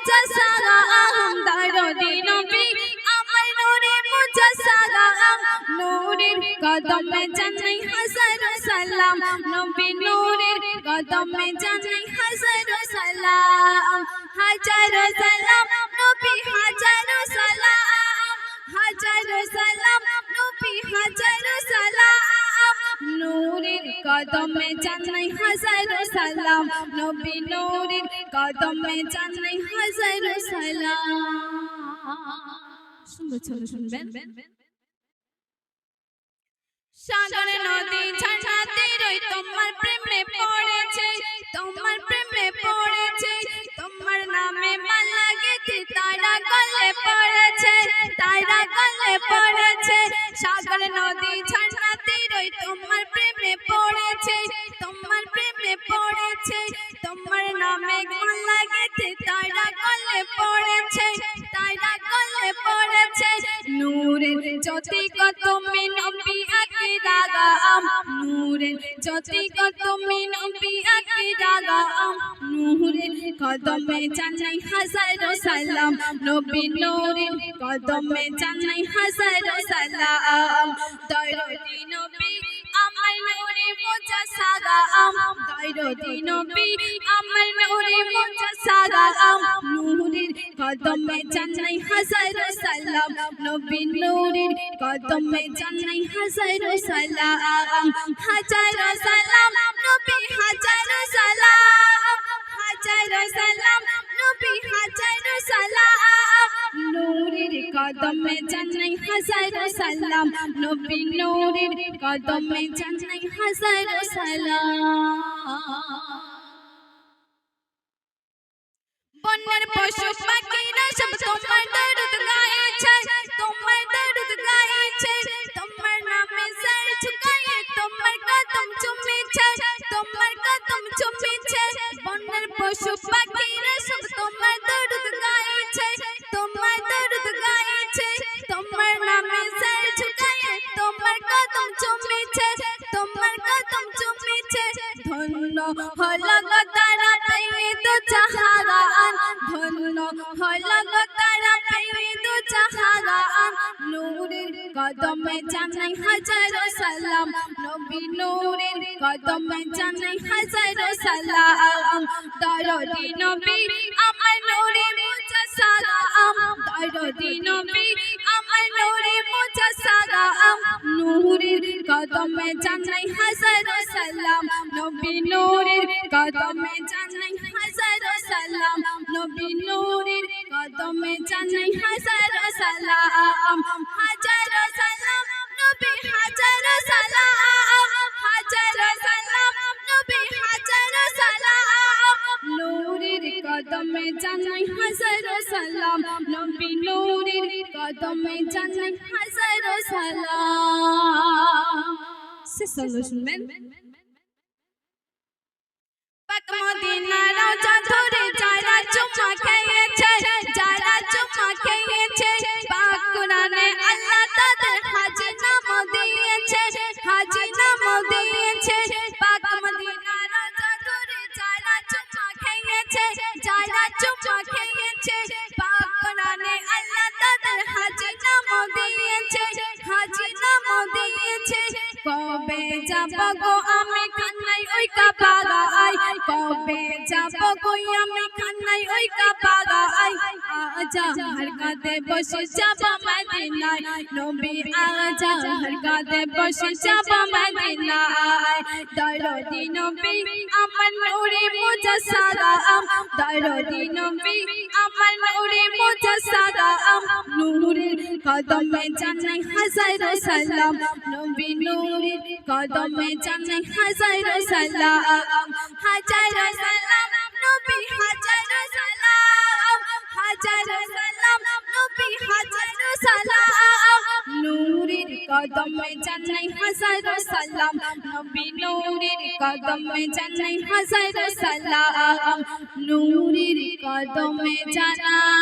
মুজাসালাম দরদি নবী, আমার নূরে মুজাসালাম নূরের কদমে জানাই হাজার সালাম, নবী নূরের কদমে জানাই হাজার সালাম হাজার সালাম, নবী হাজার সালাম হাজার সালাম, নবী হাজার সালাম, নূরের কদমে জানাই সালাম, নবী নূরের কদমে জানাই হাজার সালাম। ছন্দ শুনবেন? সাগরে নদী ঝাঁঝাতে রই, তোমার প্রেমে পড়েছে, তোমার প্রেমে পড়েছে, তোমার নামে মালা গেছে তারা গলে পড়েছে, তারা গলে পড়েছে। সাগর নদী ঝাঁঝাতে তারা গলে পড়েছে তারা গলে পড়েছে। নূরের জ্যোতি কত মিনবি আকে রাগাম নূরের জ্যোতি কত মিনবি আকে রাগাম নূরের কদমে জানাই হাজার সালাম। নবী নূরের কদমে জানাই হাজার সালাম। দরদি নবী আমার নূরে মোজা সাগাম দরদি নবী আমার নূরে মোজা সাগাম নূরের কদমে জানাই হাজার সালাম নবী নূরের কদমে জানাই হাজার সালাম হাজার সালাম, নবী হাজার সালাম হাজার সালাম, নবী হাজার সালাম, নূরের কদমে জানাই হাজার সালাম, নবী নূরের কদমে জানাই হাজার সালাম। বন্যার পশু পাখিরা সব তোমার দরদ গাইছে, তোমার দরদ গাইছে। তোমার নামে সর ঝুকায়ে তোমার কদম চুমেছে, তোমার কদম চুমেছে। বন্যার পশু পাখিরা সব তোমার দরদ গাইছে, তোমার দরদ গাইছে। তোমার নামে সর ঝুকায়ে তোমার কদম চুমেছে, তোমার কদম চুমেছে। ধন্য হলো ধন্য হলো গো তারা পেয়ে তো চাহারান নূরের কদমে জানাই হাজার সালাম। নবী নূরের কদমে জানাই হাজার সালাম। দরদি নবী, আমার নূরে মুজা সালাম। দরদি নবী, আমার নূরে মুজা সালাম। নূরের কদমে জানাই হাজার সালাম। নবী নূরের কদমে নবী নূরের কদমে জানাই হাজার সালাম হাজার সালাম, নবী হাজার সালাম হাজার সালাম, নবী হাজার সালাম। নূরের কদমে জানাই হাজার সালাম, নবী নূরের কদমে জানাই হাজার সালাম। সে সঙ্গে শুনবেন? পাক রাজা ধরে কবে যাব গো আমি খান্নাই ওই কাপাগা আই কবে যাব গো আমি খান্নাই ওই কাপাগা আই আজা হরকাতে বসে যাব মদিনায়। নবী, আজা হরকাতে বসে যাব মদিনায়। দরদি নবী, আমার নূরে মুজাসসালাম দরদি নবী, আমার নূরে মুজাসসালাম নূরের কদমে জানাই হাজার সালাম। নবী নূরের কদমে জানাই হাজার সালাম। হাজার সালাম, নবী হাজার সালাম। হাজার সালাম, নবী হাজার সালাম। নূরের কদমে জানাই হাজার সালাম। নবী নূরের কদমে জানাই হাজার সালাম। নূরের কদমে জানাই